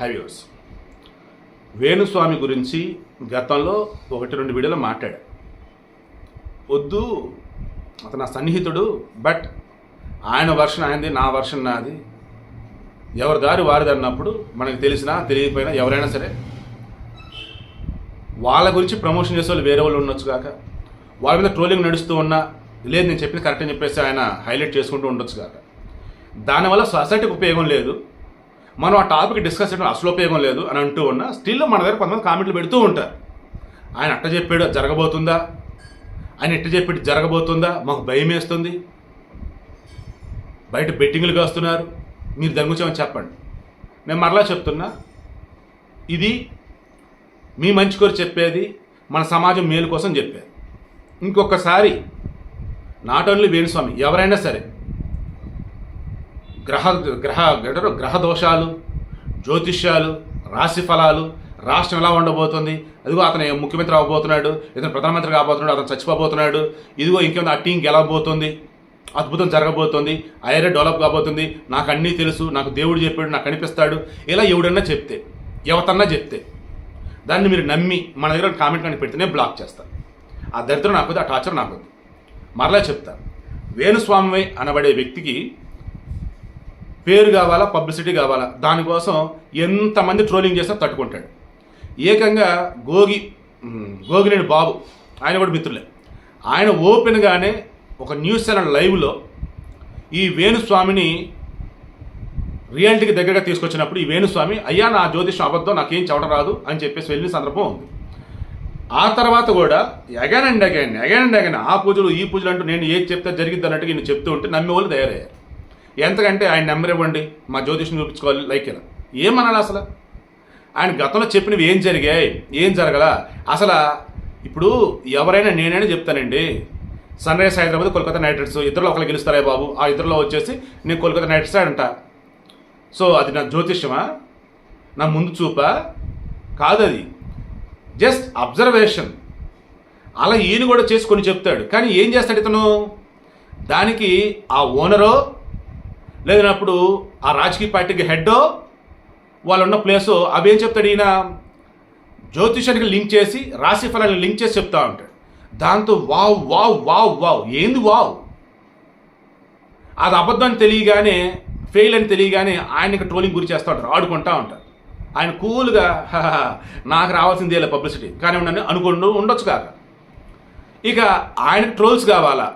హైవ్యూర్స్ వేణుస్వామి గురించి గతంలో ఒకటి రెండు వీడియోలో మాట్లాడా. వద్దు అతను నా సన్నిహితుడు బట్ ఆయన వర్షన్ ఆయనది నా వర్షన్ నాది. ఎవరి దారి వారిది అన్నప్పుడు మనకు తెలిసినా తెలియకపోయినా ఎవరైనా సరే వాళ్ళ గురించి ప్రమోషన్ చేసే వాళ్ళు వేరే వాళ్ళు ఉండొచ్చు కాక వాళ్ళ మీద ట్రోలింగ్ నడుస్తూ ఉన్నా లేదు నేను చెప్పింది కరెక్ట్ అని చెప్పేసి ఆయన హైలైట్ చేసుకుంటూ ఉండొచ్చు కాక. దానివల్ల సొసైటీకి ఉపయోగం లేదు. మనం ఆ టాపిక్ డిస్కస్ చేయడం అసలు ఉపయోగం లేదు అని అంటూ ఉన్నా స్టిల్ మన దగ్గర కొంతమంది కామెంట్లు పెడుతూ ఉంటారు. ఆయన అట్ట చెప్పాడు జరగబోతుందా? ఆయన ఇట్ట చెప్పాడు జరగబోతుందా? మాకు భయం వేస్తుంది. బయట బెట్టింగ్లు కాస్తున్నారు. మీరు దాని గురించి ఏమైనా చెప్పండి. నేను మరలా చెప్తున్నా ఇది మీ మంచి కోరి చెప్పేది మన సమాజం మేలు కోసం చెప్పేది. ఇంకొకసారి నాట్ ఓన్లీ వేణుస్వామి ఎవరైనా సరే గ్రహ గ్రహ గడరు గ్రహ దోషాలు జ్యోతిష్యాలు రాశి ఫలాలు రాష్ట్రం ఎలా ఉండబోతుంది? అదిగో అతను ముఖ్యమంత్రి అవ్వబోతున్నాడు ఇతను ప్రధానమంత్రి కాబోతున్నాడు అతను చచ్చిపోబోతున్నాడు ఇదిగో ఇంకేమైనా ఆ టీంకి ఎలా పోతుంది అద్భుతం జరగబోతుంది ఐరే డెవలప్ కాబోతుంది నాకు అన్నీ తెలుసు నాకు దేవుడు చెప్పాడు నాకు కనిపిస్తాడు ఇలా ఎవడన్నా చెప్తే ఎవతన్నా చెప్తే దాన్ని మీరు నమ్మి మన దగ్గర కామెంట్ కానీ పెడితేనే బ్లాక్ చేస్తాను ఆ దరిద్రం నాకు ఆ టార్చర్ నాకు మరలా చెప్తా వేణుస్వామి అనబడే వ్యక్తికి పేరు కావాలా పబ్లిసిటీ కావాలా? దానికోసం ఎంతమంది ట్రోలింగ్ చేసినా తట్టుకుంటాడు. ఏకంగా గోగి గోగినేని బాబు ఆయన కూడా మిత్రులే. ఆయన ఓపెన్గానే ఒక న్యూస్ ఛానల్ లైవ్లో ఈ వేణుస్వామిని రియాలిటీకి దగ్గరగా తీసుకొచ్చినప్పుడు ఈ వేణుస్వామి అయ్యా నా జ్యోతిషం అబద్ధం నాకేం చెప్పడం రాదు అని చెప్పేసి వెళ్ళిన సందర్భం ఉంది. ఆ తర్వాత కూడా ఎగనండి అండ్ అగైన్ అగైన్ ఆ పూజలు ఈ పూజలు అంటూ నేను ఏది చెప్తే జరిగిద్ది అన్నట్టుగా నేను చెప్తూ ఉంటే నమ్మే వాళ్ళు తయారయ్యారు. ఎంతకంటే ఆయన నెంబర్ ఇవ్వండి మా జ్యోతిష్యం చూపించుకోవాలి లైక్ ఇలా. ఏమనాలి అసలు? ఆయన గతంలో చెప్పినవి ఏం జరిగాయి? ఏం జరగల? అసలు ఇప్పుడు ఎవరైనా నేనైనా చెప్తానండి Sunrisers Hyderabad Kolkata Knight Riders ఇద్దరులో ఒకరు గెలుస్తారే బాబు ఆ ఇద్దరులో వచ్చేసి నేను కోల్కతా నైట్ రైడర్స్ అంట. సో అది నా జ్యోతిష్యమా? నా ముందు చూపా? కాదు అది జస్ట్ అబ్జర్వేషన్. అలా ఈయన కూడా చేసుకొని చెప్తాడు. కానీ ఏం చేస్తాడు ఇతను? దానికి ఆ ఓనరో లేదన్నప్పుడు ఆ రాజకీయ పార్టీకి హెడ్డో వాళ్ళు ఉన్న ప్లేసు అవేం చెప్తాడు ఈయన? జ్యోతిషానికి లింక్ చేసి రాశి ఫలాన్ని లింక్ చేసి చెప్తా ఉంటాడు. దాంతో వావ్ వావ్ వావ్ వావ్. ఏంది వావ్? అది అబద్ధం తెలియగానే ఫెయిల్ అని తెలియగానే ఆయనకి ట్రోలింగ్ గురి చేస్తూ ఉంటారు ఆడుకుంటా ఉంటారు ఆయన కూల్గా నాకు రావాల్సిందే పబ్లిసిటీ కానీ నన్ను అనుకుంటూ ఉండొచ్చు కాక. ఇక ఆయన ట్రోల్స్ కావాలా?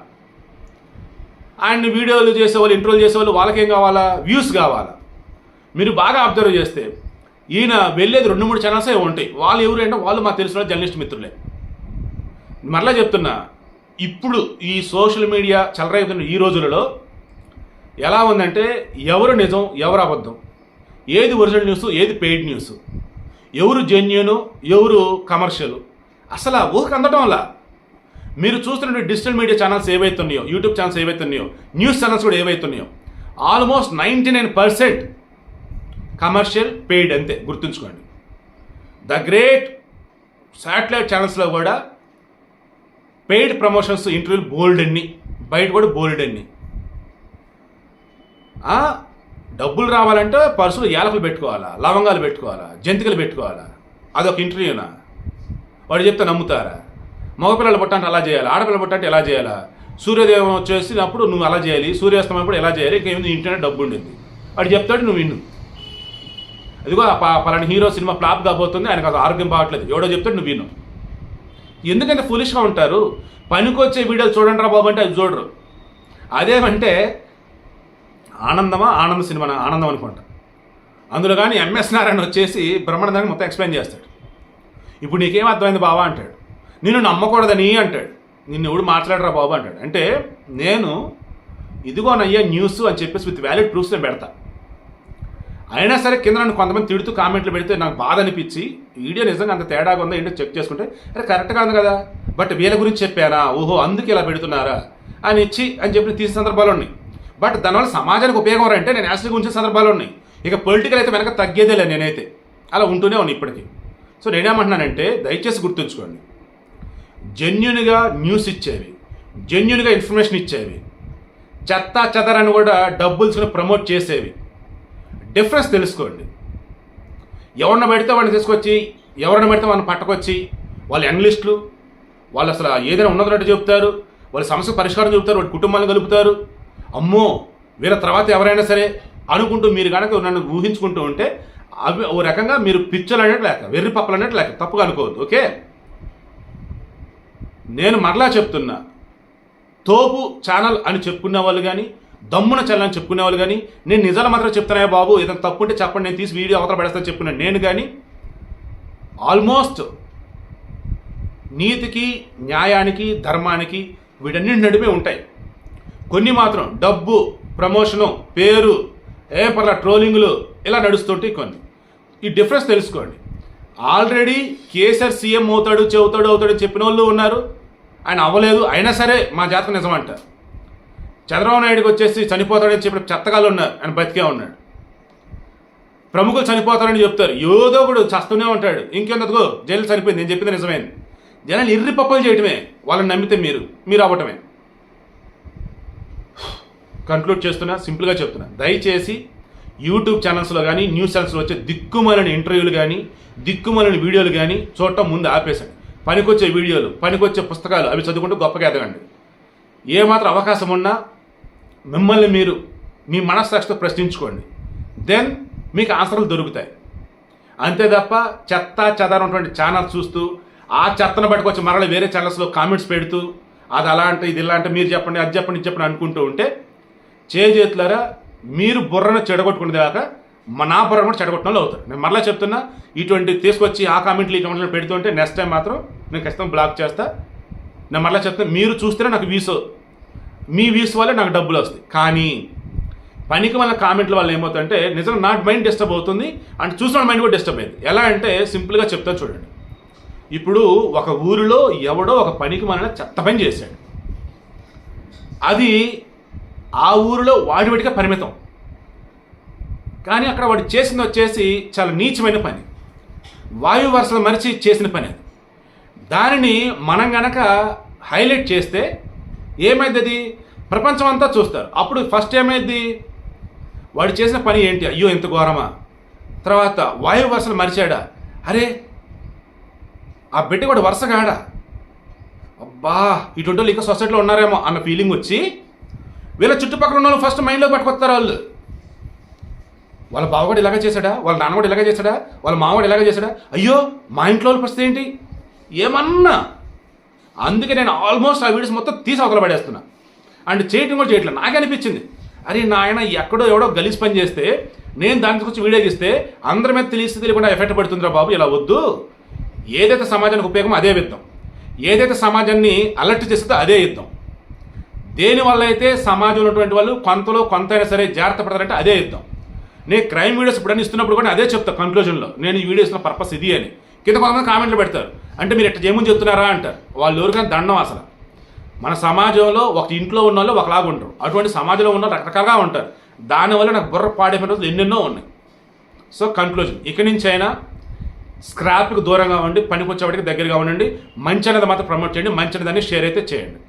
ఆయన వీడియోలు చేసేవాళ్ళు ఇంట్రోల్ చేసేవాళ్ళు వాళ్ళకేం కావాలా? వ్యూస్ కావాలా? మీరు బాగా అబ్జర్వ్ చేస్తే ఈయన వెళ్ళేది రెండు మూడు ఛానల్సే ఉంటాయి. వాళ్ళు ఎవరు అంటే వాళ్ళు మాకు తెలిసిన జర్నలిస్ట్ మిత్రులే. మరలా చెప్తున్నా ఇప్పుడు ఈ సోషల్ మీడియా చలరైతున్న ఈ రోజులలో ఎలా ఉందంటే ఎవరు నిజం ఎవరు అబద్ధం? ఏది ఒరిజినల్ న్యూస్ ఏది పెయిడ్ న్యూస్? ఎవరు జెన్యును ఎవరు కమర్షియల్ అసలు ఊహకు అందటం మీరు చూస్తున్న డిజిటల్ మీడియా ఛానల్స్ ఏవైతున్నాయో యూట్యూబ్ ఛానల్స్ ఏవైతున్నాయో న్యూస్ ఛానల్స్ కూడా ఏవైతున్నాయో almost ninety nine percent commercial paid అంతే గుర్తుంచుకోండి. ద గ్రేట్ శాటిలైట్ ఛానల్స్లో కూడా పెయిడ్ ప్రమోషన్స్ ఇంటర్వ్యూలు బోల్డ్ అన్ని బయట కూడా బోల్డ్ అన్ని. డబ్బులు రావాలంటే పర్సులు యాలకులు పెట్టుకోవాలా లవంగాలు పెట్టుకోవాలా జంతికలు పెట్టుకోవాలా అదొక ఇంటర్వ్యూనా? వాడు చెప్తే నమ్ముతారా? మగపిల్లలు పుట్టంటే అలా చేయాలి? ఆడపిల్ల పుట్టంటే ఎలా చేయాలా? సూర్యోదయం వచ్చేసినప్పుడు నువ్వు అలా చేయాలి సూర్యాస్తమయం కూడా ఎలా చేయాలి? ఇంకేముంది ఇంటనే డబ్బు ఉండింది. వాడు చెప్తాడు నువ్వు విన్ను అదిగో పలాని హీరో సినిమా ఫ్లాప్ కాబోతుంది ఆయనకు అసలు ఆరోగ్యం బాగట్లేదు. ఎవడో చెప్తాడు నువ్వు విను. ఎందుకంటే ఫులిష్గా ఉంటారు. పనికొచ్చే వీడియోలు చూడండి రా బాబు అంటే అది చూడరు. అదేమంటే ఆనందమా ఆనంద సినిమా ఆనందం అనుకుంటా. అందులో కానీ ఎంఎస్ నారాయణ వచ్చేసి బ్రహ్మానందాన్ని మొత్తం ఎక్స్ప్లెయిన్ చేస్తాడు. ఇప్పుడు నీకేం అర్థమైంది బావా? అంటాడు. నిన్ను నమ్మకూడదని అంటాడు. నిన్ను ఎవడు మాట్లాడరా బాబు అంటాడు. అంటే నేను ఇదిగోనయ్యా న్యూస్ అని చెప్పేసి విత్ వ్యాలిడ్ ప్రూఫ్స్ నేను పెడతా. అయినా సరే కింద నన్ను కొంతమంది తిడుతూ కామెంట్లు పెడితే నాకు బాధ అనిపించి వీడియో నిజంగా అంత తేడాగా ఉందా ఏంటో చెక్ చేసుకుంటే అరే కరెక్ట్గా ఉంది కదా. బట్ వీళ్ళ గురించి చెప్పానా? ఓహో అందుకు ఇలా పెడుతున్నారా? అని ఇచ్చి అని చెప్పి తీసిన సందర్భాలు ఉన్నాయి. బట్ దానివల్ల సమాజానికి ఉపయోగం రా అంటే నేను యాసిడ్ గురించిన సందర్భాలు ఉన్నాయి. ఇక పొలిటికల్ అయితే వెనక తగ్గేదేలే నేనైతే. అలా ఉంటూనే ఉన్నాయి ఇప్పటికీ. సో నేనేమంటున్నానంటే దయచేసి గుర్తుంచుకోండి. జెన్యున్గా న్యూస్ ఇచ్చేవి. జెన్యున్గా ఇన్ఫర్మేషన్ ఇచ్చేవి. చెత్త చెదరని కూడా డబ్బుల్స్ని ప్రమోట్ చేసేవి. డిఫరెన్స్ తెలుసుకోండి. ఎవరిని పెడితే వాడిని తీసుకొచ్చి ఎవరిని పెడితే వాళ్ళని పట్టుకొచ్చి వాళ్ళు ఎంగ్లీష్లు వాళ్ళు అసలు ఏదైనా ఉన్నదన్నట్టు చెప్తారు వాళ్ళ సమస్య పరిష్కారం చెబుతారు వాళ్ళ కుటుంబాన్ని కలుపుతారు. అమ్మో వీళ్ళ తర్వాత ఎవరైనా సరే అనుకుంటూ మీరు కనుక నన్ను ఊహించుకుంటూ ఉంటే అవి ఓ రకంగా మీరు పిచ్చలు అన్నట్టు లేక వెర్రి పప్పలు అన్నట్టు లేక తప్పుగా అనుకోవద్దు ఓకే? నేను మరలా చెప్తున్నా. తోపు ఛానల్ అని చెప్పుకునే వాళ్ళు కానీ దమ్మున చల్లని చెప్పుకునే వాళ్ళు కానీ నేను నిజాలు మాత్రం చెప్తున్నాయా బాబు? ఏదైనా తప్పు ఉంటే చెప్పండి నేను తీసి వీడియో అవతల పడేస్తాను చెప్పుకున్నాను. నేను కానీ ఆల్మోస్ట్ నీతికి న్యాయానికి ధర్మానికి వీటన్నింటి నడిపే ఉంటాయి. కొన్ని మాత్రం డబ్బు ప్రమోషను పేరు ఏ పర్ల ట్రోలింగ్లు ఇలా నడుస్తుంటాయి కొన్ని. ఈ డిఫరెన్స్ తెలుసుకోండి. ఆల్రెడీ కేసీఆర్ సీఎం అవుతాడు చెబుతాడు అవుతాడు చెప్పిన వాళ్ళు ఉన్నారు. ఆయన అవ్వలేదు అయినా సరే మా జాతకం నిజమంట. చంద్రబాబు నాయుడుకి వచ్చేసి చనిపోతాడని చెప్పిన చెత్తగాళ్ళు ఉన్నారు. ఆయన బతికే ఉన్నాడు. ప్రముఖులు చనిపోతారని చెప్తారు. ఏదో ఒకడు చస్తూనే ఉంటాడు. ఇంకెందుకో జైలు చనిపోయింది నేను చెప్పింది నిజమైంది. జనాలు ఇర్రి పప్పలు చేయటమే. వాళ్ళని నమ్మితే మీరు మీరు అవ్వటమే. కంక్లూడ్ చేస్తున్నా సింపుల్గా చెప్తున్నా. దయచేసి యూట్యూబ్ ఛానల్స్లో కానీ న్యూస్ ఛానల్స్లో వచ్చే దిక్కుమలని ఇంటర్వ్యూలు కానీ దిక్కుమాలిన వీడియోలు కానీ చూడటం ముందు ఆపేసండి. పనికొచ్చే వీడియోలు పనికొచ్చే పుస్తకాలు అవి చదువుకుంటూ గొప్పగా ఎదగండి. ఏమాత్రం అవకాశం ఉన్నా మిమ్మల్ని మీరు మీ మనస్సాక్షితో ప్రశ్నించుకోండి. దెన్ మీకు ఆన్సర్లు దొరుకుతాయి. అంతే తప్ప చెత్త చెదారన్నటువంటి ఛానల్ చూస్తూ ఆ చెత్తను పట్టుకొచ్చి మరల వేరే ఛానల్స్లో కామెంట్స్ పెడుతూ అది అలా అంటే ఇది ఇలా అంటే మీరు చెప్పండి అది చెప్పండి ఇది చెప్పండి అనుకుంటూ ఉంటే చేతులారా మీరు బుర్రను చెడగొట్టుకునే దాకా నా పరంగా కూడా చెడగొట్టిన అవుతారు. నేను మరలా చెప్తున్నా ఇటువంటి తీసుకొచ్చి ఆ కామెంట్లు ఈ కామెంట్లు పెడుతుంటే నెక్స్ట్ టైం మాత్రం నేను ఖచ్చితంగా బ్లాక్ చేస్తా. నేను మరలా చెప్తాను మీరు చూస్తేనే నాకు వీసు మీ వీసు వల్లే నాకు డబ్బులు వస్తాయి. కానీ పనికి వల్ల కామెంట్ల వల్ల ఏమవుతుందంటే నిజంగా నా మైండ్ డిస్టర్బ్ అవుతుంది అండ్ చూసిన మైండ్ కూడా డిస్టర్బ్ అయింది. ఎలా అంటే సింపుల్గా చెప్తాను చూడండి. ఇప్పుడు ఒక ఊరిలో ఎవడో ఒక పనికి మన చెత్త పని చేశాడు. అది ఆ ఊరిలో వాడివాడిగా పరిమితం. కానీ అక్కడ వాడు చేసింది వచ్చేసి చాలా నీచమైన పని. వాయు వరుసలు మరిచి చేసిన పని అది. దానిని మనం గనక హైలైట్ చేస్తే ఏమైంది ప్రపంచం అంతా చూస్తారు. అప్పుడు ఫస్ట్ ఏమైంది? వాడు చేసిన పని ఏంటి? అయ్యో ఎంత ఘోరమా? తర్వాత వాయు వరుసలు మరిచాడా? అరే ఆ బిడ్డ కూడా వరుసగాడా అబ్బా ఇటువంటి వాళ్ళు ఇంకా సొసైటీలో ఉన్నారేమో అన్న ఫీలింగ్ వచ్చి వీళ్ళ చుట్టుపక్కల ఉన్న వాళ్ళు ఫస్ట్ మైండ్లో పట్టుకొస్తారు వాళ్ళు. వాళ్ళ బావగాడు ఇలాగే చేశాడా? వాళ్ళ నాన్నగాడు ఇలాగే చేశాడా? వాళ్ళ మామగాడు ఇలాగే చేశాడా? అయ్యో మా ఇంట్లో వాళ్ళ పరిస్థితి ఏంటి? ఏమన్నా? అందుకే నేను ఆల్మోస్ట్ ఆ వీడియోస్ మొత్తం తీసి అవతల పడేస్తున్నా. అండ్ చేయటం కూడా చేయట్లేదు. నాకే అనిపించింది. అరే నాయన ఎక్కడో ఎవడో గలీజ్ పని చేస్తే నేను దాని గురించి వీడియో తీస్తే అందరి మీద తెలిసి తెలియకుండా ఎఫెక్ట్ పడుతుందిరా బాబు ఇలా వద్దు. ఏదైతే సమాజానికి ఉపయోగం అదే విద్దాం ఏదైతే సమాజాన్ని అలర్ట్ చేస్తుందో అదే యుద్ధం. దేనివల్ల అయితే సమాజంలో ఉన్నటువంటి వాళ్ళు కొంతలో కొంతైనా సరే జాగ్రత్త పడతారంటే అదే యుద్ధం. నేను క్రైమ్ వీడియోస్ ఇప్పుడు ఇస్తున్నప్పుడు కూడా అదే చెప్తా కన్క్లూజన్లో నేను ఈ వీడియోస్ పర్పస్ ఇది అని. కింద కొంతమంది కామెంట్లు పెడతారు. అంటే మీరు ఎట్లా చేయమని చెప్తున్నారా అంటారు. వాళ్ళు ఎవరికైనా దండం అసలు. మన సమాజంలో ఒక ఇంట్లో ఉన్న వాళ్ళు ఒకలాగా ఉంటారు అటువంటి సమాజంలో ఉన్న రకరకాలుగా ఉంటారు. దానివల్ల నాకు బుర్ర పాడైపోయిన రోజులు ఎన్నెన్నో ఉన్నాయి. సో కన్క్లూజన్ ఇక్కడి నుంచి అయినా స్క్రాప్కి దూరంగా ఉండి పనికొచ్చేవాడికి దగ్గరగా ఉండండి. మంచి అనేది మాత్రం ప్రమోట్ చేయండి. మంచి దాన్ని షేర్ అయితే చేయండి.